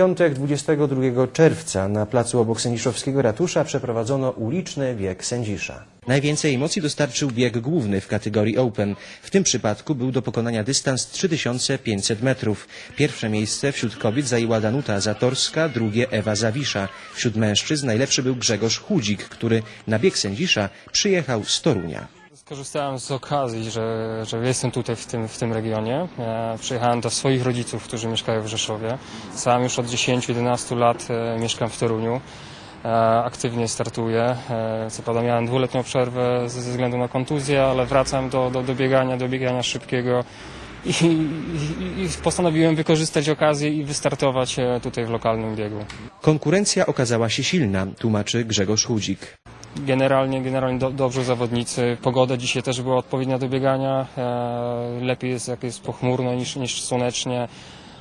piątek 22 czerwca na placu obok Sędziszowskiego Ratusza przeprowadzono uliczny bieg sędzisza. Najwięcej emocji dostarczył bieg główny w kategorii Open. W tym przypadku był do pokonania dystans 3500 metrów. Pierwsze miejsce wśród kobiet zajęła Danuta Zatorska, drugie Ewa Zawisza. Wśród mężczyzn najlepszy był Grzegorz Chudzik, który na bieg sędzisza przyjechał z Torunia. Skorzystałem z okazji, że, że jestem tutaj w tym, w tym regionie. E, przyjechałem do swoich rodziców, którzy mieszkają w Rzeszowie. Sam już od 10-11 lat e, mieszkam w Toruniu. E, aktywnie startuję. E, co prawda miałem dwuletnią przerwę ze ze względu na kontuzję, ale wracam do, do, do biegania, do biegania szybkiego. I, i, I postanowiłem wykorzystać okazję i wystartować e, tutaj w lokalnym biegu. Konkurencja okazała się silna, tłumaczy Grzegorz Chudzik. Generalnie, generalnie do, dobrze zawodnicy. Pogoda dzisiaj też była odpowiednia do biegania. E, lepiej jest jak jest pochmurno niż, niż słonecznie.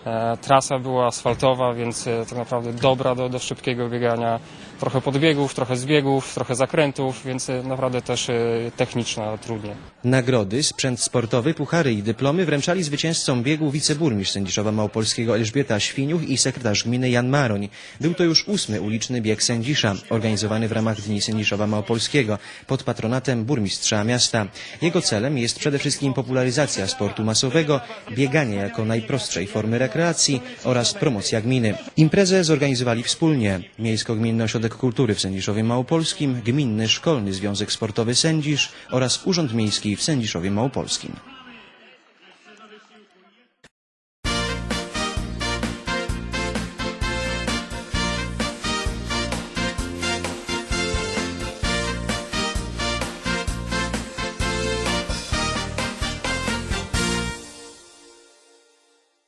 E, trasa była asfaltowa, więc e, tak naprawdę dobra do, do szybkiego biegania. Trochę podbiegów, trochę zbiegów, trochę zakrętów, więc e, naprawdę też techniczna, trudnie. Nagrody, sprzęt sportowy, puchary i dyplomy wręczali zwycięzcom biegu wiceburmistrz Sędziszowa Małopolskiego Elżbieta Świniuch i sekretarz gminy Jan Maroń. Był to już ósmy uliczny bieg sędzisza, organizowany w ramach Dni Sędziszowa Małopolskiego pod patronatem burmistrza miasta. Jego celem jest przede wszystkim popularyzacja sportu masowego, bieganie jako najprostszej formy Rekreacji oraz Promocja Gminy. Imprezę zorganizowali wspólnie Miejsko-Gminny Ośrodek Kultury w Sędziszowie Małopolskim, Gminny Szkolny Związek Sportowy Sędzisz oraz Urząd Miejski w Sędziszowie Małopolskim.